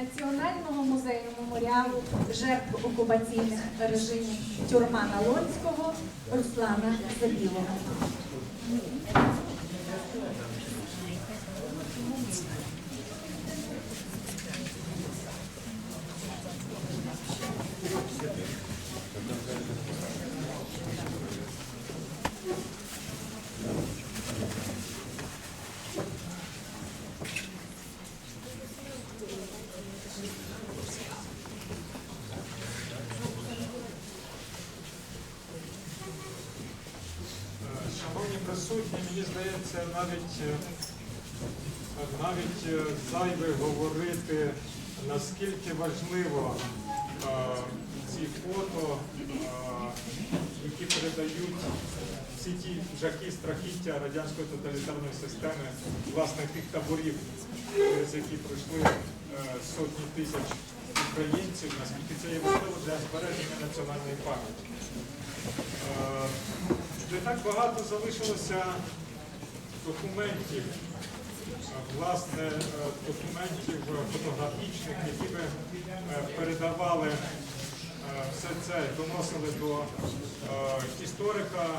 Національного музею меморіалу жертв окупаційних режимів тюрма Налонського Руслана Забілого. Шановні присутні, мені здається, навіть, е, навіть е, зайве говорити, наскільки важливо е, ці фото, е, які передають всі ті жахи, страхіття радянської тоталітарної системи, власне, тих таборів, через які пройшли е, сотні тисяч українців, наскільки це є важливо для збереження національної пам'яті. Е, Не так багато залишилося документів, власне, е, документів фотографічних, які е, передавали все це, доносили до е, історика, е,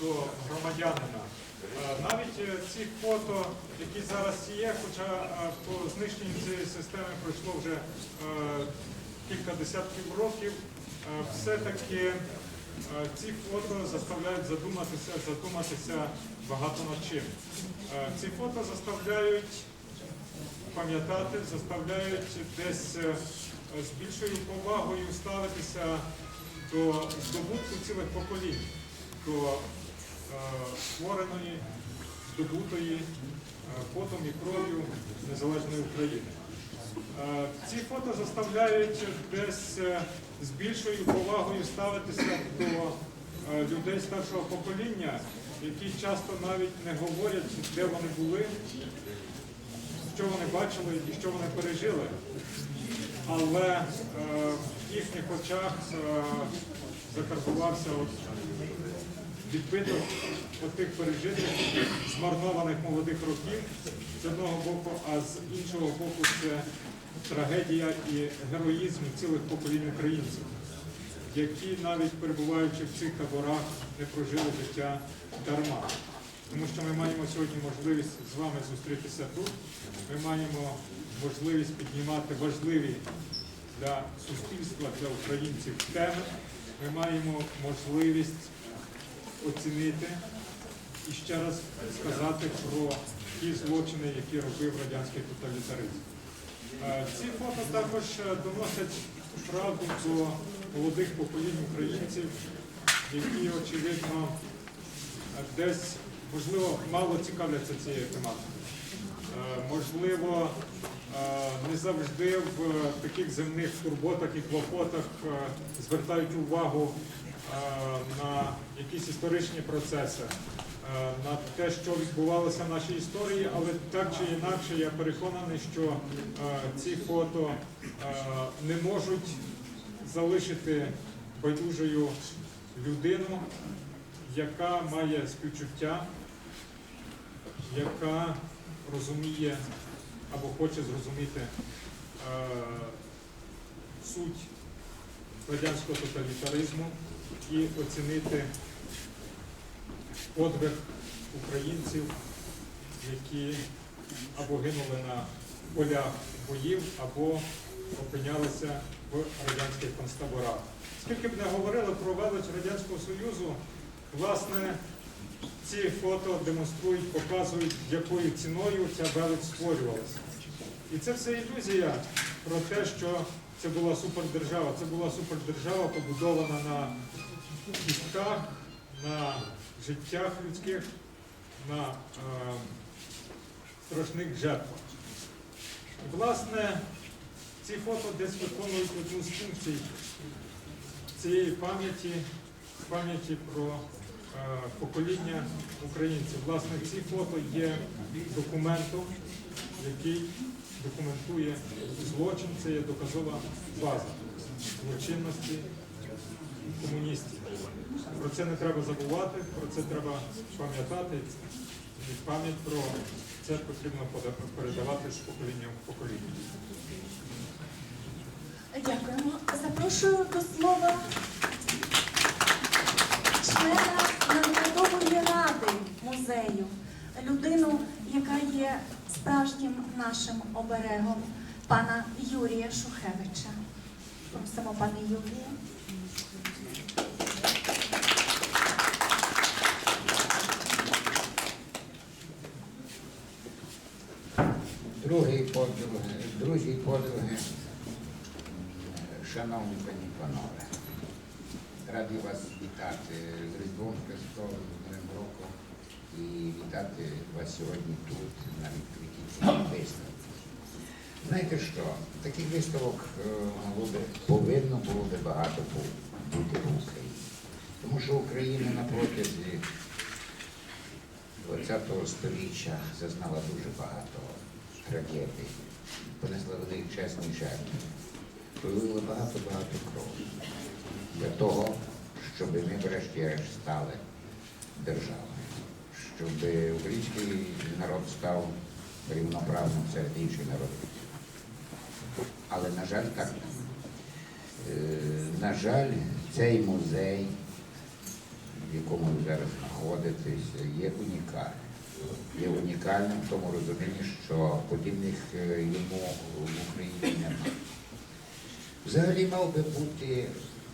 до громадянина. Е, Навіть е, ці фото, які зараз є, хоча е, по знищенню цієї системи пройшло вже е, кілька десятків років, е, все-таки е, ці фото заставляють задуматися, задуматися багато над чим. Е, Ці фото заставляють пам'ятати, заставляють десь е, з більшою повагою ставитися до здобутку цілих поколінь, до е, створеної, здобутої е, потом і кров'ю незалежної України. Е, Ці фото заставляють десь е, з більшою повагою ставитися до е, людей старшого покоління, які часто навіть не говорять, де вони були, що вони бачили і що вони пережили. Але е, в їхніх очах е, закарбувався відбиток тих пережитих, змарнованих молодих років з одного боку, а з іншого боку це трагедія і героїзм цілих поколінь українців, які навіть перебуваючи в цих таборах не прожили життя дарма. Тому що ми маємо сьогодні можливість з вами зустрітися тут. Ми маємо можливість піднімати важливі для суспільства, для українців теми. Ми маємо можливість оцінити і ще раз сказати про ті злочини, які робив радянський тоталітаризм. Е, Ці фото також е, доносять правду до молодих поколінь українців, які, очевидно, десь, можливо, мало цікавляться цією тематикою. Е, Можливо, е, не завжди в таких земних турботах і клопотах е, звертають увагу на якісь історичні процеси, на те, що відбувалося в нашій історії, але так чи інакше я переконаний, що ці фото не можуть залишити байдужою людину, яка має співчуття, яка розуміє або хоче зрозуміти е, суть радянського тоталітаризму і оцінити подвиг українців, які або гинули на полях боїв, або опинялися в радянських концтаборах. Скільки б не говорили про велич Радянського Союзу, власне, ці фото демонструють, показують, якою ціною ця велич створювалася. І це все ілюзія про те, що це була супердержава. Це була супердержава, побудована на кістках, на життях людських, на е, страшних жертвах. Власне, ці фото десь виконують одну з функцій цієї пам'яті, пам'яті про покоління українців. Власне, ці фото є документом, який документує злочин, це є доказова база злочинності комуністів. Про це не треба забувати, про це треба пам'ятати. І пам'ять про це потрібно передавати з покоління в покоління. Запрошую до слова музею, людину, яка є справжнім нашим оберегом, пана Юрія Шухевича. Просимо, пане Юрію. Другий подруги, друзі і подруги, шановні пані панове, радий вас вітати з Різдвом Христовим, Новим роком і вітати вас сьогодні тут, на відкритті цієї виставки. Знаєте що, таких виставок е, повинно було би багато бути в Україні. Тому що Україна на протязі ХХ століття зазнала дуже багато трагедій, понесла величезні жертви, пролила багато-багато крові для того, щоб ми врешті-решт стали державою, щоб український народ став рівноправним серед інших народів. Але, на жаль, так. Е, На жаль, цей музей, в якому ви зараз знаходитесь, є унікальним. Є унікальним в тому розумінні, що подібних е, йому в Україні немає. Взагалі мав би бути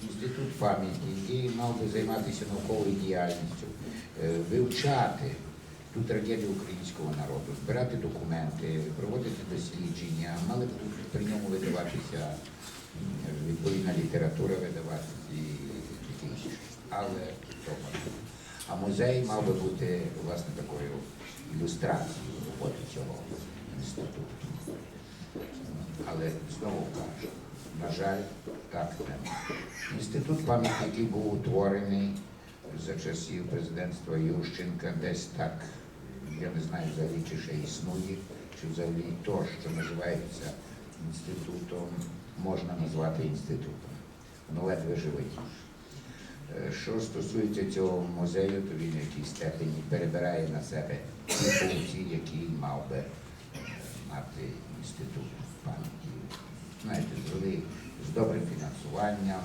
інститут пам'яті, який мав би займатися науковою діяльністю, е, вивчати ту трагедію українського народу, збирати документи, проводити дослідження, мали б при ньому видаватися відповідна література видаватися і інше. Але. А музей мав би бути власне такою ілюстрацією роботи цього інституту. Але знову кажу, на жаль, так немає. Інститут пам'яті, який був утворений за часів президентства Ющенка, десь так, я не знаю взагалі, чи ще існує, чи взагалі то, що називається інститутом, можна назвати інститутом. Воно ледве живить. Е, Що стосується цього музею, то він в якійсь степені перебирає на себе ті функції, які мав би е, мати інститут пам'яті. Знаєте, з, з добрим фінансуванням,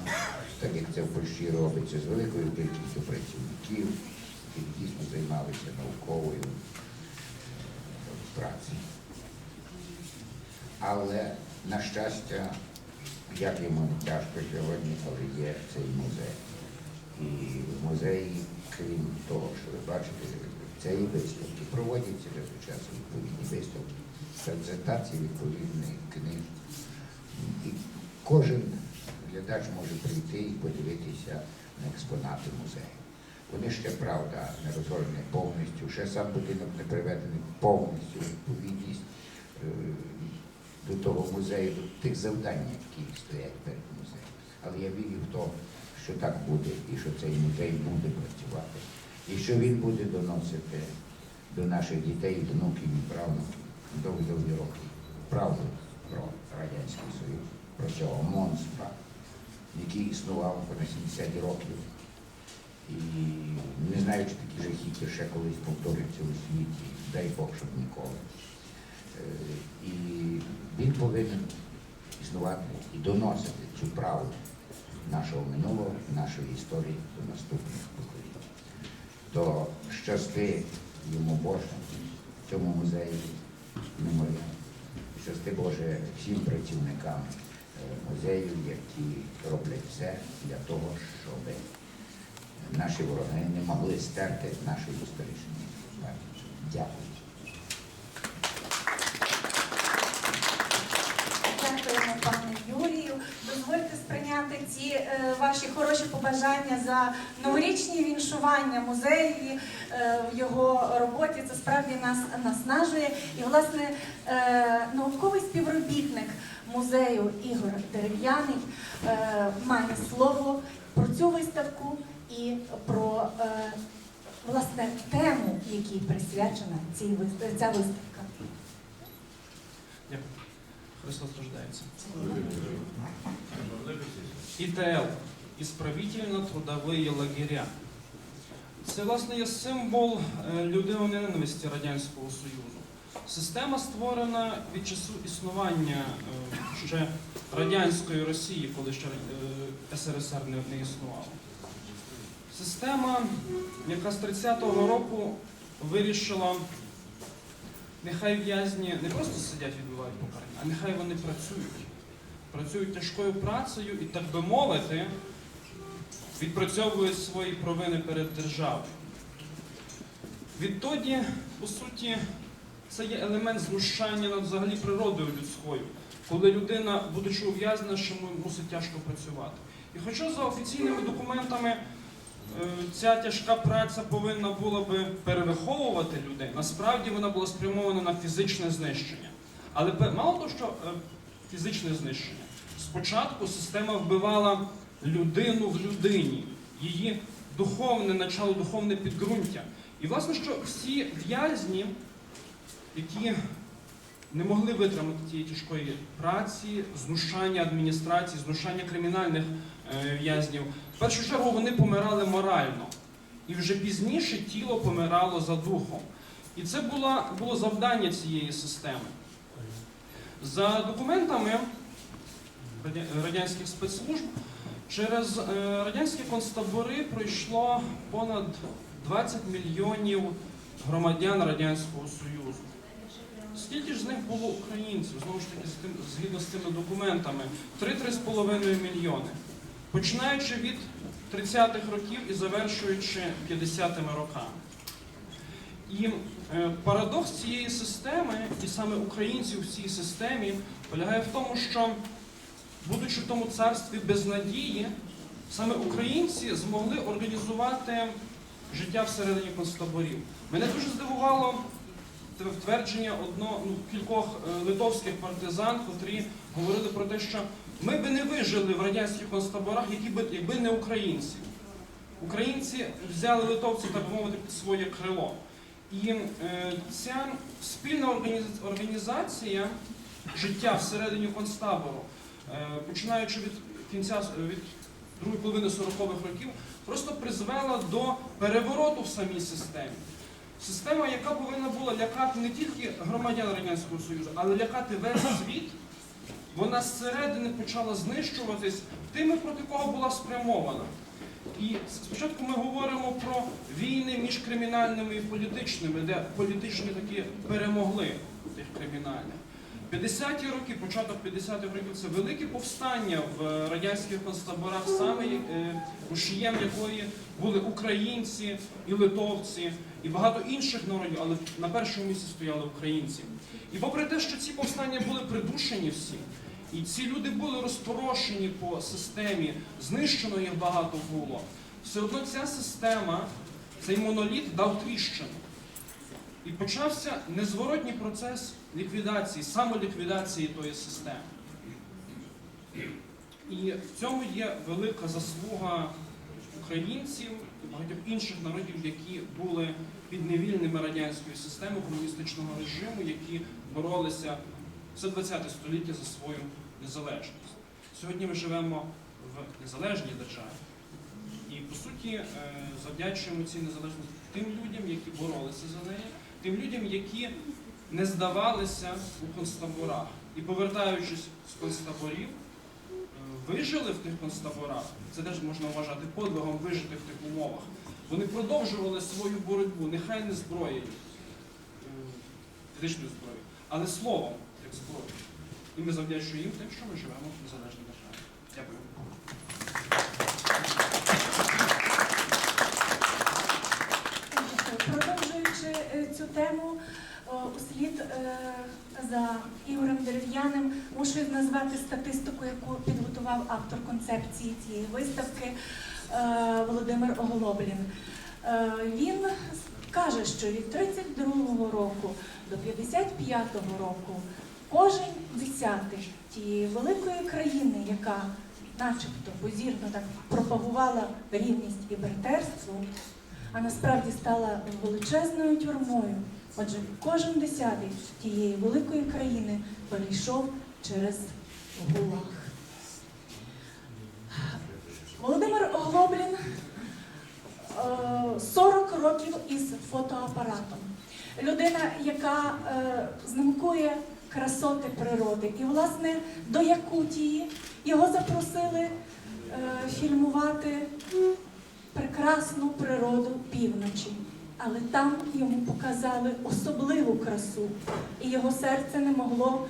так як це в Польщі робиться, з великою кількістю працівників, які дійсно займалися науковою працею. Але, на щастя, як йому не тяжко сьогодні, але є цей музей. І в музеї, крім того, що ви бачите, цієї виставки проводяться час відповідні виставки, презентації відповідних книг. Кожен глядач може прийти і подивитися на експонати музею. Вони ще, правда, не розгорнені повністю, ще сам будинок не приведений повністю відповідність е, до того музею, до тих завдань, які стоять перед музеєм. Але я вірю в те, що так буде, і що цей музей буде працювати, і що він буде доносити до наших дітей, внуків і правнуків довгі-довгі роки правду про цього монстра, який існував понад 70 років. І не знаю, чи такі жахіття ще колись повторяться у світі, дай Бог, щоб ніколи. Е, І він повинен існувати і доносити цю правду нашого минулого, нашої історії до наступних поколінь. То щасти йому Боже в цьому музеї меморіал. Щасти Боже всім працівникам музею, які роблять все для того, щоб наші вороги не могли стерти нашої історичної пам'яті. Дякую. Дякуємо, пане Юрію. Дозвольте ці е, ваші хороші побажання за новорічні віншування музеєві е, в його роботі. Це справді нас наснажує. І, власне, е, науковий співробітник музею Ігор Дерев'яний е, має слово про цю виставку і про е, власне тему, якій присвячена цій ця виставка. Христос рождається. ІТЛ Ісправительно-трудові лагеря. Це, власне, є символ е, людини ненависті Радянського Союзу. Система створена від часу існування е, ще радянської Росії, коли ще е, СРСР не існувало. Система, яка з 30-го року вирішила, нехай в'язні не просто сидять відбувають покарання, а нехай вони працюють. Працюють тяжкою працею і, так би мовити, відпрацьовують свої провини перед державою. Відтоді, по суті, це є елемент знущання над взагалі природою людською, коли людина, будучи ув'язнена, ще мусить тяжко працювати. І хоча за офіційними документами е, ця тяжка праця повинна була би перевиховувати людей, насправді вона була спрямована на фізичне знищення. Але мало того, що е, фізичне знищення. Спочатку система вбивала людину в людині, її духовне начало, духовне підґрунтя. І власне, що всі в'язні, які не могли витримати тієї тяжкої праці, знущання адміністрації, знущання кримінальних е, в'язнів, в першу чергу вони помирали морально. І вже пізніше тіло помирало за духом. І це було, було завдання цієї системи. За документами радянських спецслужб, через е, радянські концтабори пройшло понад 20 мільйонів громадян Радянського Союзу. Скільки ж з них було українців? Знову ж таки, згідно з цими документами, 3-3,5 мільйони. Починаючи від 30-х років і завершуючи 50-ми роками. І е, парадокс цієї системи, і саме українців в цій системі, полягає в тому, що, будучи в тому царстві без надії, саме українці змогли організувати життя всередині концтаборів. Мене дуже здивувало твердження одно, ну, кількох е, литовських партизан, котрі говорили про те, що ми би не вижили в радянських концтаборах, які би, якби не українці. Українці взяли литовців, так мовити, під своє крило. І е, ця спільна організація життя всередині концтабору, починаючи від кінця від другої половини 40-х років, просто призвела до перевороту в самій системі. Система, яка повинна була лякати не тільки громадян Радянського Союзу, але лякати весь світ, вона зсередини почала знищуватись тими, проти кого була спрямована. І спочатку ми говоримо про війни між кримінальними і політичними, де політичні такі перемогли тих кримінальних. 50-ті роки, початок 50-х років це велике повстання в радянських концтаборах, саме е, рушієм якої були українці і литовці, і багато інших народів, але на першому місці стояли українці. І попри те, що ці повстання були придушені всі, і ці люди були розпорошені по системі, знищено їх багато було. Все одно ця система, цей моноліт дав тріщину. І почався незворотній процес ліквідації, самоліквідації тої системи. І в цьому є велика заслуга українців і багатьох інших народів, які були під невільними радянської системи комуністичного режиму, які боролися все ХХ століття за свою незалежність. Сьогодні ми живемо в незалежній державі. І по суті е, завдячуємо цій незалежності тим людям, які боролися за неї, тим людям, які не здавалися у концтаборах. І повертаючись з концтаборів, е, вижили в тих концтаборах. Це теж можна вважати подвигом вижити в тих умовах. Вони продовжували свою боротьбу, нехай не зброєю, е, фізичною зброєю, але словом, як зброєю. І ми завдячуємо їм тим, що ми живемо в незалежній державі. Дякую. Продовжуючи е, цю тему, о, услід е, за Ігорем Дерев'яним мушу назвати статистику, яку підготував автор концепції цієї виставки е, Володимир Оголоблін. Е, Він каже, що від 32-го року до 55-го року кожен десятий тієї великої країни, яка начебто позірно так пропагувала рівність і братерство, а насправді стала величезною тюрмою. Отже, кожен десятий тієї великої країни перейшов через гулаг. Володимир Глоблін е, 40 років із фотоапаратом. людина, яка е, знімкує красоти природи. І, власне, до Якутії його запросили е, фільмувати прекрасну природу півночі. Але там йому показали особливу красу, і його серце не могло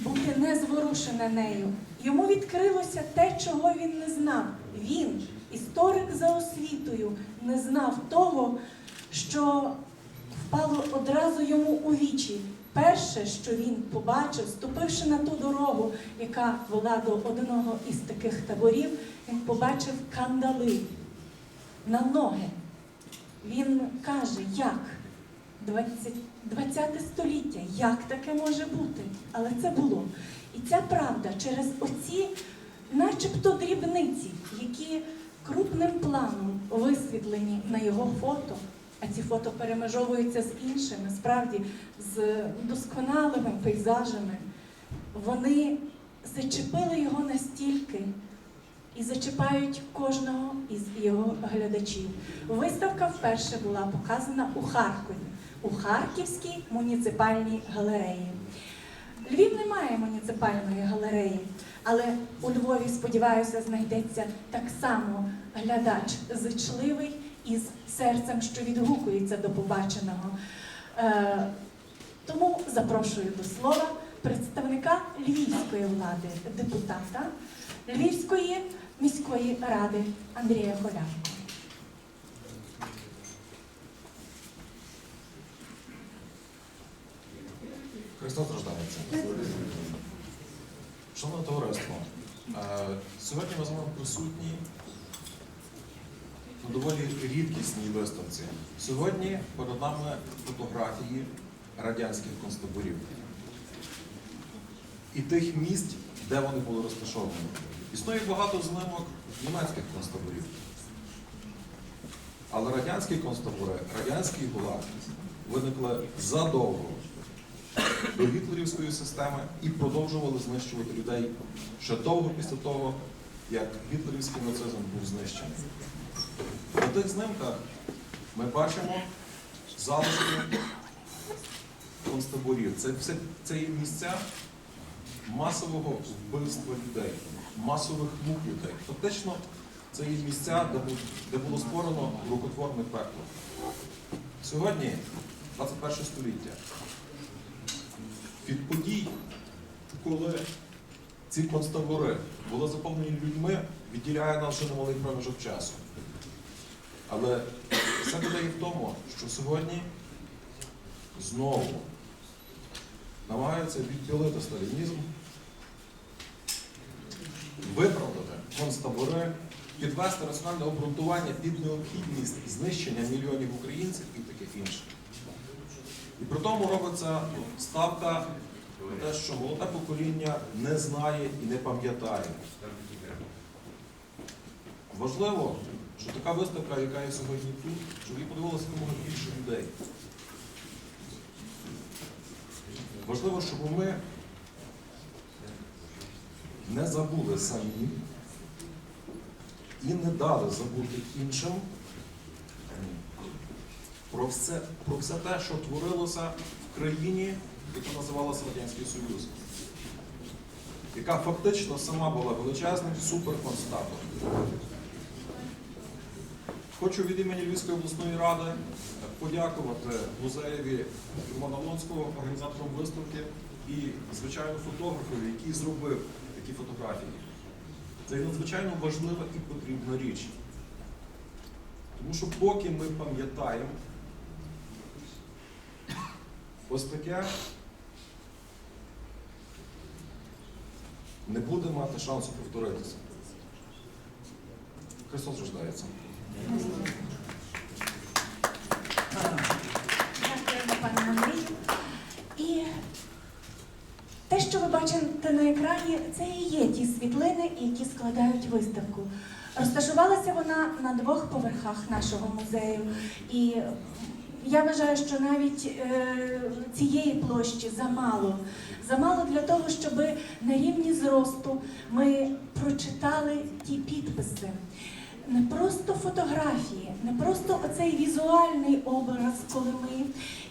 бути незворушене нею. Йому відкрилося те, чого він не знав. Він, історик за освітою, не знав того, що впало одразу йому у вічі. Перше, що він побачив, ступивши на ту дорогу, яка вела до одного із таких таборів, він побачив кандали на ноги. Він каже, як 20, 20 століття, як таке може бути? Але це було. І ця правда через оці, начебто, дрібниці, які крупним планом висвітлені на його фото, а ці фото перемежовуються з іншими, справді з досконалими пейзажами, вони зачепили його настільки і зачіпають кожного із його глядачів. Виставка вперше була показана у Харкові, у Харківській муніципальній галереї. Львів не має муніципальної галереї, але у Львові, сподіваюся, знайдеться так само глядач зичливий із серцем, що відгукується до побаченого. Е, тому запрошую до слова представника львівської влади, депутата Львівської міської ради Андрія Холявко. Христос рождається. Шановне товариство, е, сьогодні ми з вами присутні на доволі рідкісній виставці. Сьогодні перед нами фотографії радянських концтаборів і тих місць, де вони були розташовані. Існує багато знимок німецьких концтаборів. Але радянські концтабори, радянський ГУЛАГ виникли задовго до гітлерівської системи і продовжували знищувати людей ще довго після того, як гітлерівський нацизм був знищений. На тих знимках ми бачимо залишки концтаборів. Це, все, це є місця масового вбивства людей, масових мук людей. Фактично, це є місця, де, було створено рукотворне пекло. Сьогодні, 21 століття, від подій, коли ці концтабори були заповнені людьми, відділяє нас ще немалий проміжок часу. Але все і в тому, що сьогодні знову намагаються відділити сталінізм, виправдати концтабори, підвести раціональне обґрунтування під необхідність знищення мільйонів українців і таке інше. І при тому робиться ставка на те, що молоде покоління не знає і не пам'ятає. Важливо, що така виставка, яка є сьогодні тут, щоб її подивилося якомога більше людей. Важливо, щоб ми не забули самі і не дали забути іншим про все, про все те, що творилося в країні, яка називалася Радянський Союз, яка фактично сама була величезним суперконстатом. Хочу від імені Львівської обласної ради подякувати музеєві Романа Лонського, організаторам виставки і, звичайно, фотографу, який зробив такі фотографії. Це надзвичайно важлива і потрібна річ. Тому що поки ми пам'ятаємо ось таке, не буде мати шансу повторитися. Христос рождається. Дякуємо, пане Андрію. І те, що ви бачите на екрані, це і є ті світлини, які складають виставку. Розташувалася вона на двох поверхах нашого музею. І я вважаю, що навіть е, цієї площі замало. Замало для того, щоб на рівні зросту ми прочитали ті підписи. Не просто фотографії, не просто оцей візуальний образ Колими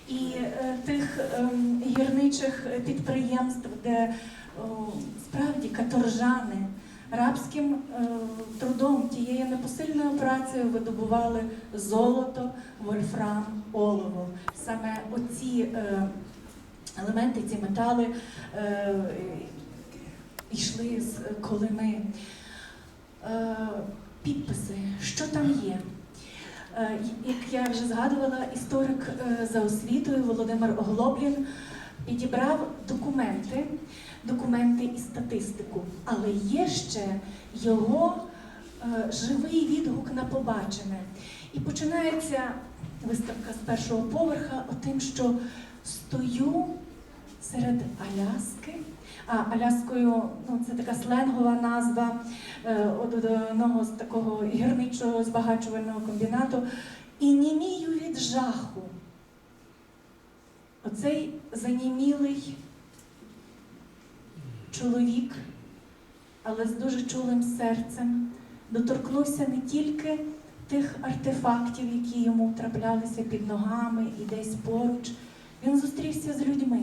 і е, тих ем, гірничих підприємств, де о, справді каторжани рабським е, трудом, тією непосильною працею видобували золото, вольфрам, олово. Саме оці е, елементи, ці метали е, йшли з Колими. Е, підписи, що там є. Е, Як я вже згадувала, історик е, за освітою Володимир Оглоблін підібрав документи, документи і статистику, але є ще його е, живий відгук на побачене. І починається виставка з першого поверха отим, що стою серед Аляски. Аляскою ну, це така сленгова назва е, од- одного з такого гірничого збагачувального комбінату. І німію від жаху. Оцей занімілий чоловік, але з дуже чулим серцем, доторкнувся не тільки тих артефактів, які йому траплялися під ногами і десь поруч. Він зустрівся з людьми.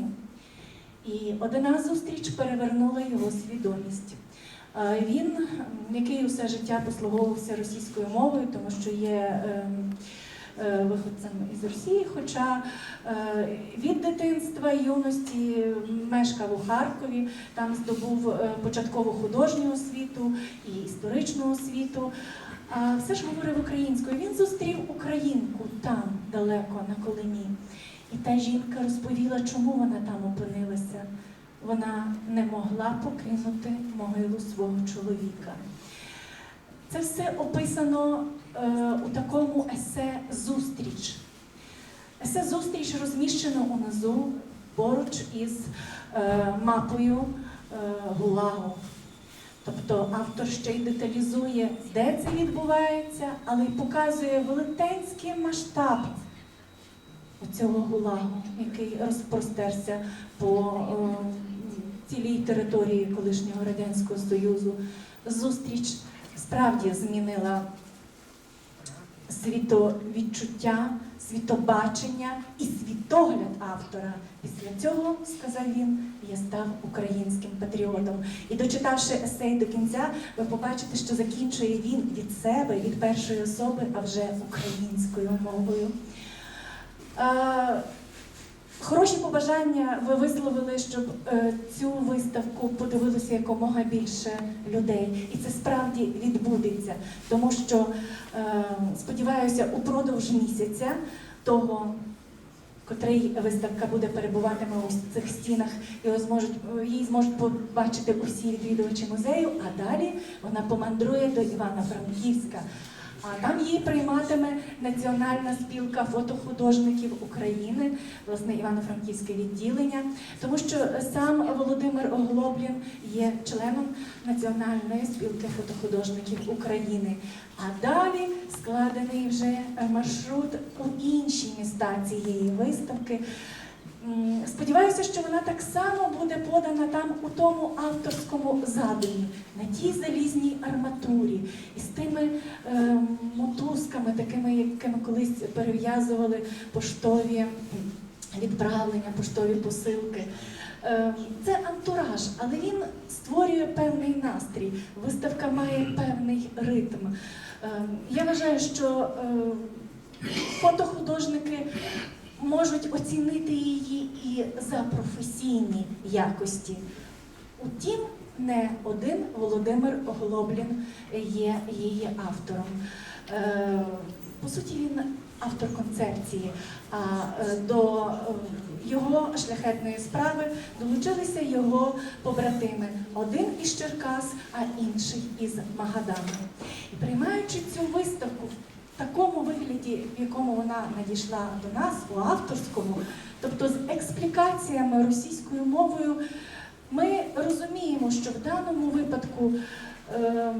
І одна зустріч перевернула його свідомість. Е, Він, який усе життя послуговувався російською мовою, тому що є ем, е, виходцем із Росії, хоча е, від дитинства юності мешкав у Харкові, там здобув початкову художню освіту і історичну освіту. А все ж говорив українською. Він зустрів українку там, далеко на Колимі. І та жінка розповіла, чому вона там опинилася. Вона не могла покинути могилу свого чоловіка. Це все описано е, у такому есе Зустріч. Есе Зустріч розміщено унизу поруч із е, мапою е, Гулагу. Тобто автор ще й деталізує, де це відбувається, але й показує велетенський масштаб цього гулагу, який розпростерся по е, цілій території колишнього Радянського Союзу. Зустріч справді змінила світовідчуття, світобачення і світогляд автора. Після цього, сказав він, я став українським патріотом. І дочитавши есей до кінця, ви побачите, що закінчує він від себе, від першої особи, а вже українською мовою. Е, Хороші побажання ви висловили, щоб е, цю виставку подивилося якомога більше людей. І це справді відбудеться, тому що е, сподіваюся, упродовж місяця того, котрий виставка буде перебуватиме у цих стінах, його зможуть її зможуть побачити усі відвідувачі музею. А далі вона помандрує до Івано-Франківська. А там її прийматиме Національна спілка фотохудожників України, власне, Івано-Франківське відділення, тому що сам Володимир Оглоблін є членом Національної спілки фотохудожників України. А далі складений вже маршрут у інші міста цієї виставки. Сподіваюся, що вона так само буде подана там у тому авторському задумі, на тій залізній арматурі, із тими е, мотузками, такими, якими колись перев'язували поштові відправлення, поштові посилки. Е, Це антураж, але він створює певний настрій. Виставка має певний ритм. Е, Я вважаю, що е, фотохудожники можуть оцінити її і за професійні якості. Утім, не один Володимир Оглоблін є її автором. Е, По суті, він автор концепції, а е, до е, його шляхетної справи долучилися його побратими. Один із Черкас, а інший із Магадана. І приймаючи цю виставку такому вигляді, в якому вона надійшла до нас, у авторському, тобто з експлікаціями російською мовою, ми розуміємо, що в даному випадку е,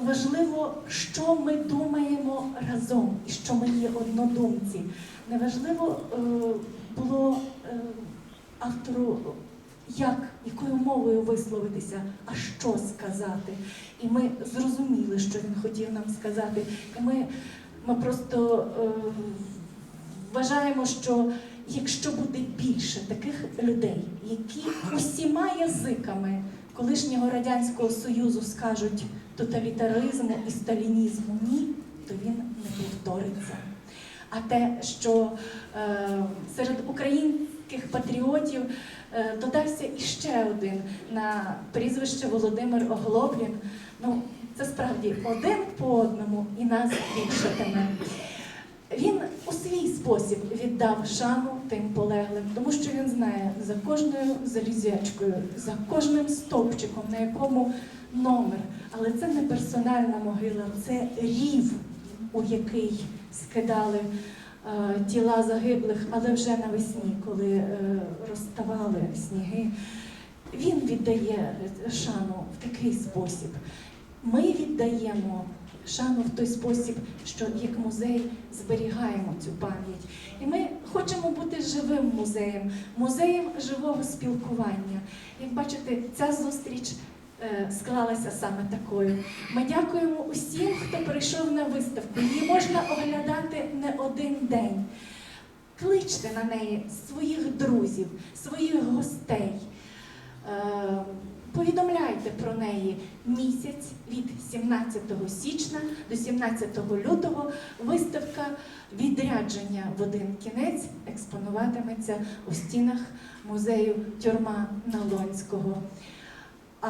важливо, що ми думаємо разом і що ми є однодумці. Неважливо е, було е, автору як, якою мовою висловитися, а що сказати. І ми зрозуміли, що він хотів нам сказати. І ми, ми просто е, вважаємо, що якщо буде більше таких людей, які усіма язиками колишнього Радянського Союзу скажуть тоталітаризму і сталінізму ні, то він не повториться. А те, що е, серед українських патріотів додався іще один на прізвище Володимир Оглоблін, ну це справді один по одному і нас більшатиме. Він у свій спосіб віддав шану тим полеглим, тому що він знає за кожною залізячкою, за кожним стовпчиком, на якому номер. Але це не персональна могила, це рів, у який скидали е, тіла загиблих, але вже навесні, коли е, розставали сніги. Він віддає шану в такий спосіб. Ми віддаємо шану в той спосіб, що як музей зберігаємо цю пам'ять. І ми хочемо бути живим музеєм, музеєм живого спілкування. Як бачите, ця зустріч е, склалася саме такою. Ми дякуємо усім, хто прийшов на виставку. Її можна оглядати не один день. Кличте на неї своїх друзів, своїх гостей. Е, Повідомляйте про неї місяць від 17 січня до 17 лютого. Виставка відрядження в один кінець експонуватиметься у стінах музею тюрма Налонського. А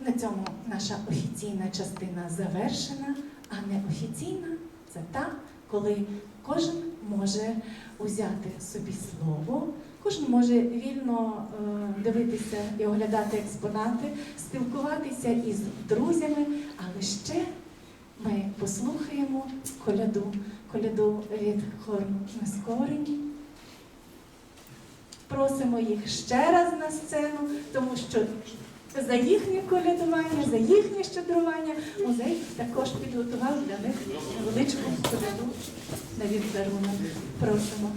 на цьому наша офіційна частина завершена, а неофіційна це та, коли кожен може узяти собі слово. Кожен може вільно е, дивитися і оглядати експонати, спілкуватися із друзями, але ще ми послухаємо коляду, коляду від хору Нескорені. Просимо їх ще раз на сцену, тому що за їхнє колядування, за їхнє щедрування музей також підготував для них невеличку коляду на віддарунок. Просимо.